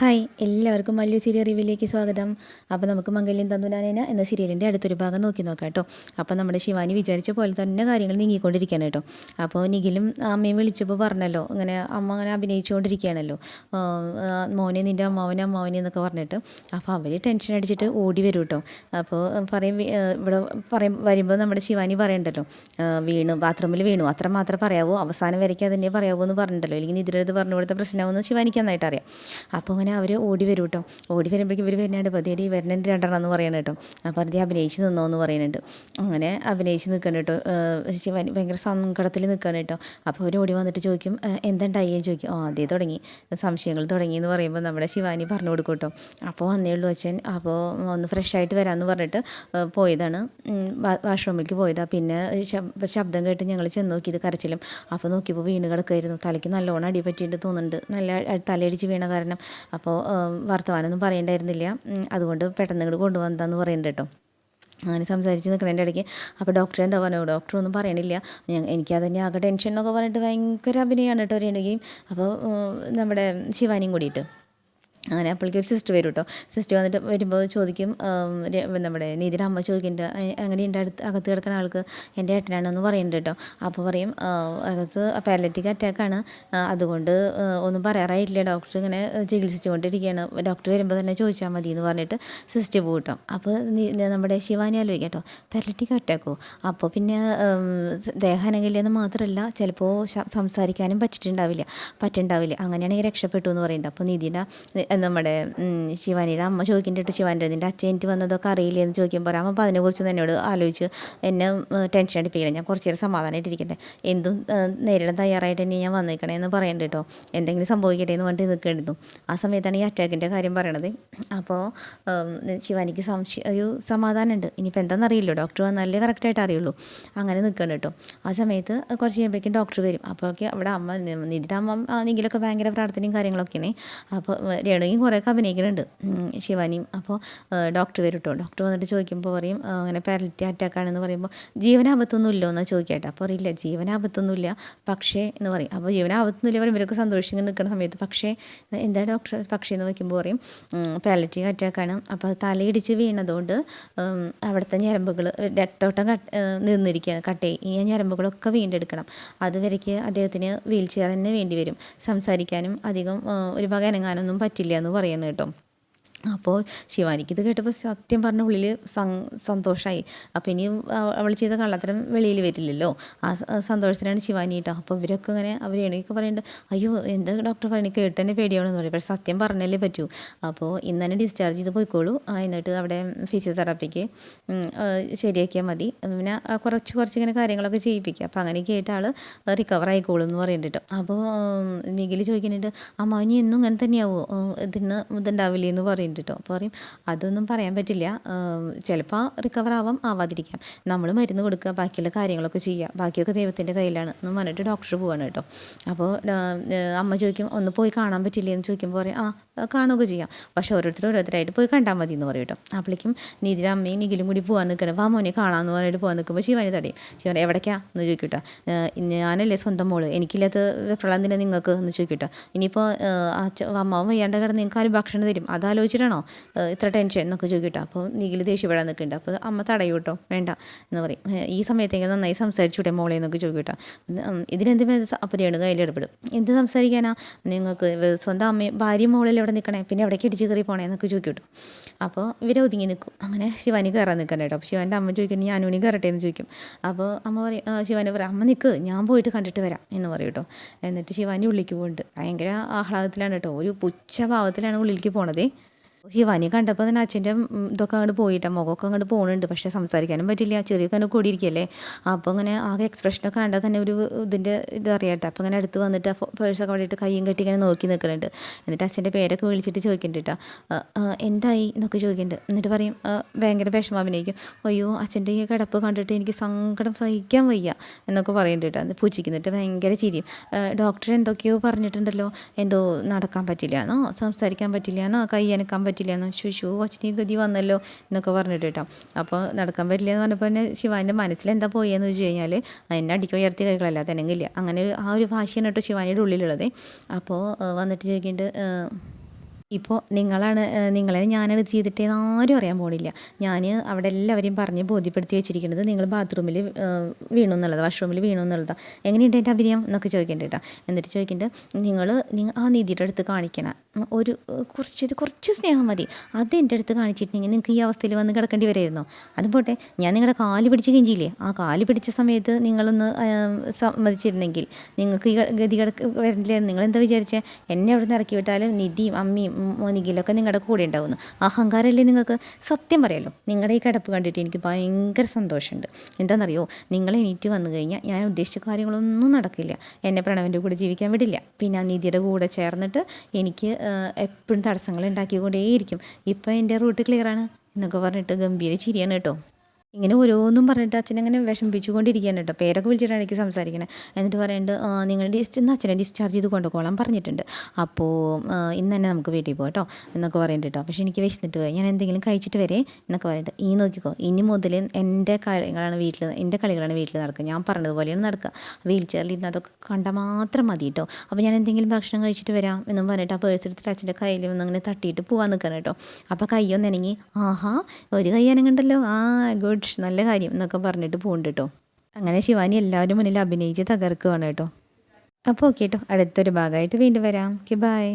Hi എല്ലാവർക്കും Mallu serial റിവ്യൂലേക്ക് സ്വാഗതം. അപ്പോൾ നമുക്ക് മംഗല്യം തന്തുനാനേന എന്ന സീരിയലിന്റെ അടുത്തൊരു ഭാഗം നോക്കി നോക്കാം കേട്ടോ. അപ്പോൾ നമ്മുടെ ശിവാനി വിചാരിച്ച പോലെ തന്നെ കാര്യങ്ങൾ നീങ്ങിക്കൊണ്ടിരിക്കുകയാണ് കേട്ടോ. അപ്പോൾ നിഖിലും അമ്മയും വിളിച്ചപ്പോൾ പറഞ്ഞല്ലോ ഇങ്ങനെ അമ്മ അങ്ങനെ അഭിനയിച്ചുകൊണ്ടിരിക്കുകയാണല്ലോ. മോനെ നിന്റെ അമ്മാവനെ അമ്മാവനെ എന്നൊക്കെ പറഞ്ഞിട്ട്. അപ്പോൾ അവർ ടെൻഷൻ അടിച്ചിട്ട് ഓടി വരും കേട്ടോ. അപ്പോൾ പറയും ഇവിടെ പറയും വരുമ്പോൾ നമ്മുടെ ശിവാനി പറയണ്ടല്ലോ വീണു ബാത്റൂമിൽ വീണു അത്ര മാത്രമേ പറയാവൂ അവസാനം വരയ്ക്ക് അതിനെ പറയാവൂ എന്ന് പറഞ്ഞിട്ടല്ലോ. അല്ലെങ്കിൽ ഇതിനടുത്ത് പറഞ്ഞു കൊടുത്ത പ്രശ്നമാവുമെന്ന് ശിവാനിക്ക് നന്നായിട്ട് അറിയാം. അപ്പോൾ അങ്ങനെ അവർ ഓടി വരും കേട്ടോ ഓടി വരുമ്പോഴേക്കും ഇവർ വരുന്നുണ്ട് പതിയടി വരുന്നുണ്ട് രണ്ടെണ്ണം എന്ന് പറയണം കേട്ടോ അപ്പോൾ അത് അഭിനയിച്ച് നിന്നോ എന്ന് പറയുന്നുണ്ട്. അങ്ങനെ അഭിനയിച്ച് നിൽക്കണം കേട്ടോ ശശി ഭയങ്കര സങ്കടത്തിൽ നിൽക്കണം കേട്ടോ അപ്പോൾ അവർ ഓടി വന്നിട്ട് ചോദിക്കും "ഏഹ് എന്തുണ്ടായി? ചോദിക്കും ആ അതേ തുടങ്ങി. സംശയങ്ങൾ തുടങ്ങി എന്ന് പറയുമ്പോൾ നമ്മുടെ ശിവാനി പറഞ്ഞു കൊടുക്കും കേട്ടോ അപ്പോൾ വന്നേ ഉള്ളൂ അച്ഛൻ. അപ്പോൾ ഒന്ന് ഫ്രഷ് ആയിട്ട് വരാമെന്ന് പറഞ്ഞിട്ട് പോയതാണ്. വാഷ്റൂമിലേക്ക് പോയതാണ് പിന്നെ ശബ്ദം കേട്ട് ഞങ്ങൾ ചെന്ന് നോക്കിയത് കരച്ചിലും. അപ്പോൾ നോക്കിയപ്പോൾ വീണ് കിടക്കായിരുന്നു തലയ്ക്ക് നല്ലോണം അടി പറ്റിയിട്ട് തോന്നുന്നുണ്ട്. നല്ല തലയിടിച്ച് വീണ കാരണം. അപ്പോൾ വർത്തമാനമൊന്നും പറയേണ്ടായിരുന്നില്ല. അതുകൊണ്ട് പെട്ടെന്ന് ഇങ്ങോട്ട് കൊണ്ടുവന്നതെന്ന് പറയുന്നുണ്ട് കേട്ടോ. അങ്ങനെ സംസാരിച്ച് നിൽക്കണതിന്റെ ഇടയ്ക്ക് അപ്പോൾ ഡോക്ടർ എന്താ പറഞ്ഞു ഡോക്ടർ ഒന്നും പറയണില്ല. ഞാൻ എനിക്കതന്നെ ആകെ ടെൻഷൻ എന്നൊക്കെ പറഞ്ഞിട്ട് ഭയങ്കര അഭിനയമാണ് കേട്ടോ രേണുകയും അപ്പോൾ നമ്മുടെ ശിവാനിയും കൂടിയിട്ട്. അങ്ങനെ അപ്പോഴേക്കും ഒരു സിസ്റ്റർ വരും കേട്ടോ. സിസ്റ്റർ വന്നിട്ട് വരുമ്പോൾ ചോദിക്കും നമ്മുടെ നീതിയുടെ അമ്മ ചോദിക്കുന്നുണ്ട് അങ്ങനെ എന്റെ അടുത്ത് അകത്ത് കിടക്കുന്ന ആൾക്ക്? എന്റെ ഏട്ടനാണെന്ന് പറയുന്നുണ്ട് കേട്ടോ. അപ്പോൾ പറയും "ആ, അകത്ത് പാരലറ്റിക് അറ്റാക്കാണ് അതുകൊണ്ട് ഒന്നും പറയാറായിട്ടില്ല. ഡോക്ടർ ഇങ്ങനെ ചികിത്സിച്ചുകൊണ്ടിരിക്കുകയാണ്. ഡോക്ടർ വരുമ്പോൾ തന്നെ ചോദിച്ചാൽ മതി എന്ന് പറഞ്ഞിട്ട് സിസ്റ്റർ പോകും കേട്ടോ. അപ്പോൾ നമ്മുടെ ശിവാനി ആലോചിക്കാം കേട്ടോ. പാരലറ്റിക് അറ്റാക്കോ അപ്പോൾ പിന്നെ ഉം, ദേഹാനങ്ങില്ലെന്ന് മാത്രമല്ല ചിലപ്പോൾ സംസാരിക്കാനും പറ്റിയിട്ടുണ്ടാവില്ല. പറ്റുണ്ടാവില്ല അങ്ങനെയാണെങ്കിൽ രക്ഷപ്പെട്ടു എന്ന് പറയുന്നുണ്ട്. അപ്പോൾ നിധിയുടെ ഏ, നമ്മുടെ ശിവാനിയുടെ അമ്മ ചോദിക്കുന്നുണ്ട് ശിവാന്റെ നിന്റെ അച്ഛൻ എനിക്ക് വന്നതൊക്കെ അറിയില്ല എന്ന് ചോദിക്കുമ്പോൾ അമ്മ അപ്പോൾ അതിനെക്കുറിച്ച് എന്നോട് ആലോചിച്ച് എന്നെ ടെൻഷൻ അടിപ്പിക്കണം ഞാൻ കുറച്ച് നേരം സമാധാനമായിട്ടിരിക്കട്ടെ എന്തും നേരിടാൻ തയ്യാറായിട്ട് തന്നെ ഞാൻ വന്നിരിക്കണേ എന്ന് പറയണ്ട കേട്ടോ. എന്തെങ്കിലും സംഭവിക്കട്ടെ എന്ന് പറഞ്ഞിട്ട് നിൽക്കേണ്ടിരുന്നു ആ സമയത്താണ് ഈ അറ്റാക്കിന്റെ കാര്യം പറയണത്. അപ്പോൾ ശിവാനിക്ക് സംശയം ഒരു സമാധാനമുണ്ട്. ഇനിയിപ്പോൾ എന്താണെന്നറിയില്ലോ ഡോക്ടർ വന്നാലേ കറക്റ്റായിട്ട് അറിയുള്ളൂ. അങ്ങനെ നിൽക്കണം കേട്ടോ. ആ സമയത്ത് കുറച്ച് കഴിയുമ്പോഴേക്കും ഡോക്ടർ വരും. അപ്പോഴൊക്കെ അവിടെ അമ്മ നിധിയുടെ അമ്മ ആണെങ്കിലൊക്കെ ഭയങ്കര പ്രാർത്ഥനയും കാര്യങ്ങളൊക്കെയാണ്. അപ്പോൾ രേണുകയും കുറേയൊക്കെ അഭിനയിക്കുന്നുണ്ട് ശിവാനിയും. അപ്പോൾ ഡോക്ടർ വരും കേട്ടോ ഡോക്ടർ വന്നിട്ട് ചോദിക്കുമ്പോൾ പറയും അങ്ങനെ പാരലിറ്റി അറ്റാക്ക് ആണെന്ന് പറയുമ്പോൾ ജീവനാപത്തൊന്നും ഇല്ലോ എന്ന് ചോദിക്കട്ടെ അപ്പോൾ അറിയില്ല ജീവനാപത്തൊന്നുമില്ല പക്ഷേ എന്ന് പറയും അപ്പോൾ ജീവനാപത്തൊന്നുമില്ല പറയും ഇവരൊക്കെ സന്തോഷിച്ച് നിൽക്കുന്ന സമയത്ത് പക്ഷേ എന്താ ഡോക്ടർ പക്ഷേ എന്ന് വയ്ക്കുമ്പോൾ പറയും പാലറ്റീവ് അറ്റാക്കാണ് അപ്പോൾ തലയിടിച്ച് വീണതുകൊണ്ട് അവിടുത്തെ ഞരമ്പുകൾ രക്തോട്ടം കട്ട് നിന്നിരിക്കുകയാണ് കട്ടയായി ഇനി ആ ഞരമ്പുകളൊക്കെ വീണ്ടെടുക്കണം. അതുവരേക്ക് അദ്ദേഹത്തിന് വീൽ ചെയർ തന്നെ വേണ്ടി വരും സംസാരിക്കാനും അധികം ഒരു വക അനങ്ങാനൊന്നും പറ്റില്ല. എന്ന് പറയുന്നത് കേട്ടോ. അപ്പോൾ ശിവാനിക്കിത് കേട്ടപ്പോൾ സത്യം പറഞ്ഞ ഉള്ളിൽ സന്തോഷമായി അപ്പോൾ ഇനി അവൾ ചെയ്ത കള്ളത്തരം വെളിയിൽ വരില്ലല്ലോ. ആ സന്തോഷത്തിനാണ് ശിവാനി കേട്ടോ അപ്പോൾ ഇവരൊക്കെ ഇങ്ങനെ അവർ എണീക്ക് പറയുന്നുണ്ട് അയ്യോ എന്താ ഡോക്ടർ പറയണേ കേട്ട് തന്നെ പേടിയാണെന്ന് പറയും. പക്ഷേ സത്യം പറഞ്ഞല്ലേ പറ്റൂ. അപ്പോൾ ഇന്ന് തന്നെ ഡിസ്ചാർജ് ചെയ്ത് പോയിക്കോളൂ. എന്നിട്ട് അവിടെ ഫിസിയോതെറാപ്പിക്ക് ശരിയാക്കിയാൽ മതി. പിന്നെ കുറച്ച് കുറച്ച് ഇങ്ങനെ കാര്യങ്ങളൊക്കെ ചെയ്യിപ്പിക്കുക അപ്പോൾ അങ്ങനെയൊക്കെ ആയിട്ട് ആൾ റിക്കവർ ആയിക്കോളും എന്ന് പറയുന്നുണ്ട് അപ്പോൾ നിഖിൽ ചോദിക്കുന്നുണ്ട് അമ്മ ഇനി എന്നും ഇങ്ങനെ തന്നെയാവോ? ഇതിന് ഇതുണ്ടാവില്ലേ? എന്ന് പറയുന്നുണ്ട് കേട്ടോ അപ്പോൾ പറയും അതൊന്നും പറയാൻ പറ്റില്ല. ചിലപ്പോൾ റിക്കവർ ആവാം ആവാതിരിക്കാം. നമ്മൾ മരുന്ന് കൊടുക്കുക ബാക്കിയുള്ള കാര്യങ്ങളൊക്കെ ചെയ്യുക ബാക്കിയൊക്കെ ദൈവത്തിന്റെ കയ്യിലാണ്. എന്ന് പറഞ്ഞിട്ട് ഡോക്ടർ പോവാണ് കേട്ടോ. അപ്പോൾ അമ്മ ചോദിക്കും ഒന്ന് പോയി കാണാൻ പറ്റില്ലേ? എന്ന് ചോദിക്കുമ്പോൾ പറയും ആ കാണുകയൊക്കെ ചെയ്യാം. പക്ഷേ ഓരോരുത്തർ ഓരോരുത്തരായിട്ട് പോയി കണ്ടാൽ മതി എന്ന് പറയും കേട്ടോ. അപ്പോഴേക്കും നീതിയുടെ അമ്മയും നിഖിലും കൂടി പോകാൻ നിൽക്കണം വാ മോനെ കാണാമെന്ന് പറഞ്ഞിട്ട് പോകാൻ നിൽക്കുമ്പോൾ ശിവാനി തടയും. ശിവൻ എവിടേക്കാ? എന്ന് ചോദിക്കും കേട്ടോ. ഞാനല്ലേ സ്വന്തം മോൾ? എനിക്കില്ലാത്ത പ്രളയം തന്നെ നിങ്ങൾക്ക് എന്ന് ചോദിക്കും കേട്ടോ. ഇനിയിപ്പോൾ അമ്മാവും വയ്യാണ്ട് കിടന്ന് നിങ്ങൾക്ക് ആരും ഭക്ഷണം തരും. അതാലോചിച്ചിട്ടാണോ ഏഹ്, ഇത്ര ടെൻഷൻ എന്നൊക്കെ ചോദിക്കട്ടോ. കേട്ടോ അപ്പോൾ നിഖിൽ ഇവിടെ നിൽക്കുന്നുണ്ട്. അപ്പോൾ അമ്മ തടയും കേട്ടോ. വേണ്ട എന്ന് പറയും. ഈ സമയത്തെങ്കിലും നന്നായി സംസാരിച്ചൂടെ മോളെ എന്നൊക്കെ ചോദിക്കട്ടോ. ഇതിനെന്ത് കയ്യിൽ ഇടപെടും. എന്ത് സംസാരിക്കാനാ? നിങ്ങൾക്ക് സ്വന്തം അമ്മയും ഭാര്യയും മോളിൽ എവിടെ നിൽക്കണേ? പിന്നെ എവിടേക്ക് ഇടിച്ച് കയറി പോണേ എന്നൊക്കെ ചോദിക്കും കേട്ടോ അപ്പോൾ ഇവരെ ഒതുങ്ങി നിൽക്കും. അങ്ങനെ ശിവാനി കയറാൻ നിൽക്കാൻ കേട്ടോ. അപ്പോൾ ശിവാന്റെ അമ്മ ചോദിക്കും ഞാനൂനി കയറട്ടെ? എന്ന് ചോദിക്കും. അപ്പോൾ അമ്മ പറയും ശിവാനെ പറയും അമ്മ നിൽക്ക് ഞാൻ പോയിട്ട് കണ്ടിട്ട് വരാം എന്ന് പറയും കേട്ടോ. എന്നിട്ട് ശിവാനി ഉള്ളിലേക്ക് പോകുന്നുണ്ട് ഭയങ്കര ആഹ്ലാദത്തിലാണ് കേട്ടോ. ഒരു പുച്ഛഭാവത്തിലാണ് ഉള്ളിലേക്ക് പോണതേ. ശിവാനി കണ്ടപ്പോൾ തന്നെ അച്ഛന്റെ ഇതൊക്കെ അങ്ങോട്ട് പോയിട്ട് മുഖമൊക്കെ അങ്ങോട്ട് പോകുന്നുണ്ട് പക്ഷേ സംസാരിക്കാനും പറ്റില്ല. ചെറിയ കനു കൂടിയിരിക്കുകയല്ലേ? അപ്പോൾ അങ്ങനെ ആകെ എക്സ്പ്രഷനൊക്കെ കണ്ടാൽ തന്നെ ഒരു ഇതിന്റെ ഇത് അറിയാട്ടെ. അപ്പോൾ അങ്ങനെ അടുത്ത് വന്നിട്ട് പേഴ്സൊക്കെ വേണ്ടിയിട്ട് കയ്യും കെട്ടി ഇങ്ങനെ നോക്കി നിൽക്കുന്നുണ്ട്. എന്നിട്ട് അച്ഛന്റെ പേരൊക്കെ വിളിച്ചിട്ട് ചോദിക്കുന്നുണ്ട് കേട്ടോ "ആ, ആ, എന്തായി? എന്നൊക്കെ ചോദിക്കുന്നുണ്ട്. എന്നിട്ട് പറയും "ആ, ഭയങ്കര വിഷമം അഭിനയിക്കും. അയ്യോ അച്ഛന്റെ ഈ കിടപ്പ് കണ്ടിട്ട് എനിക്ക് സങ്കടം സഹിക്കാൻ വയ്യ എന്നൊക്കെ പറയുന്നുണ്ട് കേട്ടോ പൂച്ചിക്കുന്നിട്ട് ഭയങ്കര ചിരിയും. ഡോക്ടർ എന്തൊക്കെയോ പറഞ്ഞിട്ടുണ്ടല്ലോ. എന്തോ നടക്കാൻ പറ്റില്ല എന്നോ സംസാരിക്കാൻ പറ്റില്ല എന്നോ കൈ അനക്കാൻ പറ്റില്ല എന്നോ ശുശു കൊച്ചിന് ഗതി വന്നല്ലോ എന്നൊക്കെ പറഞ്ഞിട്ട് കേട്ടോ. അപ്പോൾ നടക്കാൻ പറ്റില്ല എന്ന് പറഞ്ഞപ്പോൾ തന്നെ ശിവാന്റെ മനസ്സിൽ എന്താ പോയെന്ന് വെച്ച് കഴിഞ്ഞാൽ എന്നെ അടിക്കുക ഉയർത്തി കൈകളല്ല തെനങ്ങില്ല അങ്ങനെ ആ ഒരു ഭാഷയാണ് കേട്ടോ ശിവാനിയുടെ ഉള്ളിലുള്ളത്. അപ്പോൾ വന്നിട്ട് ചോദിക്കുന്നുണ്ട് ആ, ഇപ്പോൾ നിങ്ങളാണ് നിങ്ങളെ ഞാനത് ചെയ്തിട്ടേന്ന് ആരും അറിയാൻ പോണില്ല. ഞാൻ അവിടെ എല്ലാവരെയും പറഞ്ഞ് ബോധ്യപ്പെടുത്തി വെച്ചിരിക്കുന്നത് നിങ്ങൾ ബാത്റൂമിൽ വീണു എന്നുള്ളത് വാഷ്റൂമിൽ വീണു എന്നുള്ളതാണ് എങ്ങനെയുണ്ട് എന്റെ അഭിനയം? എന്നൊക്കെ ചോദിക്കേണ്ട കേട്ടോ എന്നിട്ട് ചോദിക്കേണ്ടത് നിങ്ങൾ നിങ്ങൾ ആ നിധിയുടെ അടുത്ത് കാണിക്കണം ഒരു കുറച്ച് കുറച്ച് സ്നേഹം മതി. അത് എന്റെ അടുത്ത് കാണിച്ചിട്ടുണ്ടെങ്കിൽ നിങ്ങൾക്ക് ഈ അവസ്ഥയിൽ വന്ന് കിടക്കേണ്ടി വരായിരുന്നോ അത് പോട്ടെ ഞാൻ നിങ്ങളുടെ കാൽ പിടിച്ച് കെഞ്ചിയില്ലേ? ആ കാൽ പിടിച്ച സമയത്ത് നിങ്ങളൊന്ന് സമ്മതിച്ചിരുന്നെങ്കിൽ നിങ്ങൾക്ക് ഈ ഗതി കിടക്ക് വരണ്ടില്ലായിരുന്നു. നിങ്ങൾ എന്താ വിചാരിച്ചേ? എന്നെ അവിടെ നിന്ന് ഇറക്കി വിട്ടാലും നിധിയും അമ്മയും ഉം, നിഖിലൊക്കെ നിങ്ങളുടെ കൂടെ ഉണ്ടാവുന്നു. അഹങ്കാരമല്ലേ നിങ്ങൾക്ക്? സത്യം പറയാലോ നിങ്ങളുടെ ഈ കിടപ്പ് കണ്ടിട്ട് എനിക്ക് ഭയങ്കര സന്തോഷമുണ്ട്. എന്താണെന്നറിയോ? നിങ്ങൾ എണീറ്റ് വന്നു കഴിഞ്ഞാൽ ഞാൻ ഉദ്ദേശിച്ച കാര്യങ്ങളൊന്നും നടക്കില്ല. എന്നെ പ്രണവന്റെ കൂടെ ജീവിക്കാൻ വിടില്ല. പിന്നെ ആ നിധിയുടെ കൂടെ ചേർന്നിട്ട് എനിക്ക് എപ്പോഴും തടസ്സങ്ങൾ ഉണ്ടാക്കിക്കൊണ്ടേയിരിക്കും. ഇപ്പം എന്റെ റൂട്ട് ക്ലിയറാണ് എന്നൊക്കെ പറഞ്ഞിട്ട് ഗംഭീര ചിരിയാണ് കേട്ടോ. ഇങ്ങനെ ഓരോന്നും പറഞ്ഞിട്ട് അച്ഛൻ അങ്ങനെ വിഷമിപ്പിച്ചുകൊണ്ടിരിക്കുകയാണ് കേട്ടോ. പേരൊക്കെ വിളിച്ചിട്ടാണ് എനിക്ക് സംസാരിക്കണേ. എന്നിട്ട് പറയുന്നുണ്ട് "ആ, നിങ്ങൾ ഡിസ് ഇന്ന് അച്ഛനെ ഡിസ്ചാർജ് ചെയ്ത് കൊണ്ടുപോകോളാം പറഞ്ഞിട്ടുണ്ട്. അപ്പോൾ ഇന്ന് തന്നെ നമുക്ക് വീട്ടിൽ പോകാം കേട്ടോ എന്നൊക്കെ പറയുന്നുണ്ട് കേട്ടോ. പക്ഷേ എനിക്ക് വിശന്നിട്ട് പോയി. ഞാൻ എന്തെങ്കിലും കഴിച്ചിട്ട് വരെ എന്നൊക്കെ പറഞ്ഞിട്ട് ഈ നോക്കിക്കോ. ഇനി മുതൽ എന്റെ കളികളാണ് വീട്ടിൽ എന്റെ കളികളാണ് വീട്ടിൽ നടക്കുക. ഞാൻ പറഞ്ഞതുപോലെയാണ് നടക്കുക. വീൽ ചെയറിലിരുന്ന് അതൊക്കെ കണ്ടാൽ മാത്രം മതി കേട്ടോ. അപ്പോൾ ഞാൻ എന്തെങ്കിലും ഭക്ഷണം കഴിച്ചിട്ട് വരാം എന്നും പറഞ്ഞിട്ട് ആ പേഴ്സ് എടുത്തിട്ട് അച്ഛന്റെ കയ്യിൽ ഒന്ന് അങ്ങനെ തട്ടിയിട്ട് പോകാൻ നിൽക്കണം കേട്ടോ. അപ്പോൾ കയ്യൊന്നെങ്കിൽ ആഹാ ഒരു കൈ അനങ്ങണ്ടല്ലോ. ആ ഗുഡ് നല്ല കാര്യം എന്നൊക്കെ പറഞ്ഞിട്ട് പോകുന്നുണ്ട് കേട്ടോ. അങ്ങനെ ശിവാനി എല്ലാവരും മുന്നിൽ അഭിനയിച്ച് തകർക്കുകയാണ് കേട്ടോ. അപ്പോൾ ഓക്കെ കേട്ടോ അടുത്തൊരു ഭാഗമായിട്ട് വീണ്ടും വരാം. Okay bye